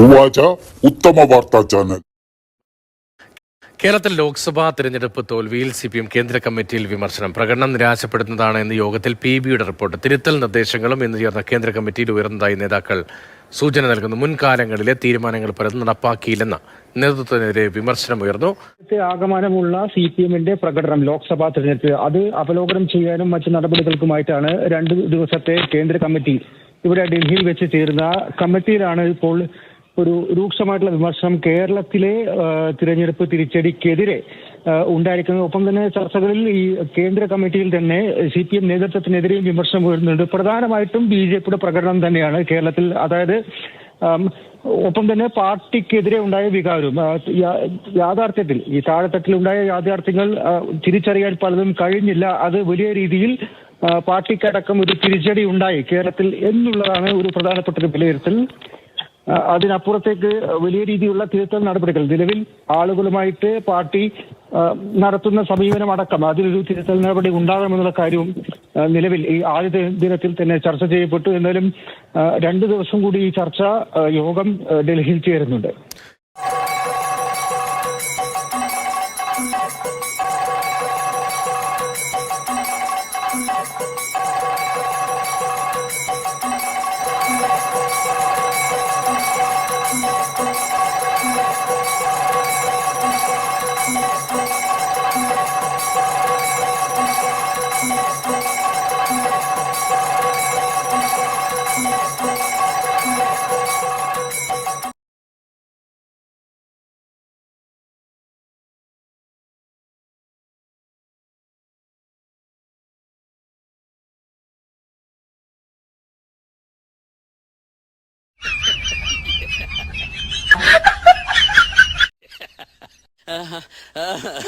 ഉവാച ഉത്തമ വാർത്താ ചാനൽ. കേരളത്തിൽ ലോക്സഭാ തെരഞ്ഞെടുപ്പ് തോൽവിയിൽ സി പി എം കേന്ദ്ര കമ്മിറ്റിയിൽ വിമർശനം. പ്രകടനം നിരാശപ്പെടുന്നതാണ് എന്ന് യോഗത്തിൽ പി ബിയുടെ റിപ്പോർട്ട്. തിരുത്തൽ നിർദ്ദേശങ്ങളും ഇന്ന് ചേർന്ന കേന്ദ്ര കമ്മിറ്റിയിൽ ഉയർന്നതായി നേതാക്കൾ സൂചന നൽകുന്നു. മുൻകാലങ്ങളിലെ തീരുമാനങ്ങൾ പലതും നടപ്പാക്കിയില്ലെന്ന നേതൃത്വത്തിനെതിരെ വിമർശനം ഉയർന്നു. ആഗമനമുള്ള സി പി എമ്മിന്റെ പ്രകടനം ലോക്സഭാ തെരഞ്ഞെടുപ്പ് അത് അവലോകനം ചെയ്യാനും മറ്റു നടപടികൾക്കുമായിട്ടാണ് രണ്ട് ദിവസത്തെ കേന്ദ്ര കമ്മിറ്റി ഇവിടെ ഡൽഹിയിൽ വെച്ച് ചേരുന്ന. കമ്മിറ്റിയിലാണ് ഇപ്പോൾ ഒരു രൂക്ഷമായിട്ടുള്ള വിമർശനം കേരളത്തിലെ തിരഞ്ഞെടുപ്പ് തിരിച്ചടിക്കെതിരെ ഉണ്ടായിരിക്കുന്നത്. ഒപ്പം തന്നെ ചർച്ചകളിൽ ഈ കേന്ദ്ര കമ്മിറ്റിയിൽ തന്നെ സി പി എം നേതൃത്വത്തിനെതിരെയും വിമർശനം ഉയരുന്നുണ്ട് പ്രധാനമായിട്ടും ബി ജെ പിയുടെ പ്രകടനം തന്നെയാണ് കേരളത്തിൽ. അതായത് ഒപ്പം തന്നെ പാർട്ടിക്കെതിരെ ഉണ്ടായ വികാരവും യാഥാർത്ഥ്യത്തിൽ ഈ താഴെത്തട്ടിൽ താഴെത്തട്ടിലുണ്ടായ യാഥാർത്ഥ്യങ്ങൾ തിരിച്ചറിയാൻ പലതും കഴിഞ്ഞില്ല. അത് വലിയ രീതിയിൽ പാർട്ടിക്കടക്കം ഒരു തിരിച്ചടി ഉണ്ടായി കേരളത്തിൽ എന്നുള്ളതാണ് ഒരു പ്രധാനപ്പെട്ട ഒരു വിലയിരുത്തൽ. അതിനപ്പുറത്തേക്ക് വലിയ രീതിയിലുള്ള തിരുത്തൽ നടപടികൾ. നിലവിൽ ആളുകളുമായിട്ട് പാർട്ടി നടത്തുന്ന സമീപനം അടക്കം അതിലൊരു തിരുത്തൽ നടപടി ഉണ്ടാകണമെന്നുള്ള കാര്യവും നിലവിൽ ഈ ആദ്യ ദിനത്തിൽ തന്നെ ചർച്ച ചെയ്യപ്പെട്ടു. എന്നാലും രണ്ടു ദിവസം കൂടി ഈ ചർച്ച യോഗം ഡൽഹിയിൽ ചേരുന്നുണ്ട്. 아하, 아하.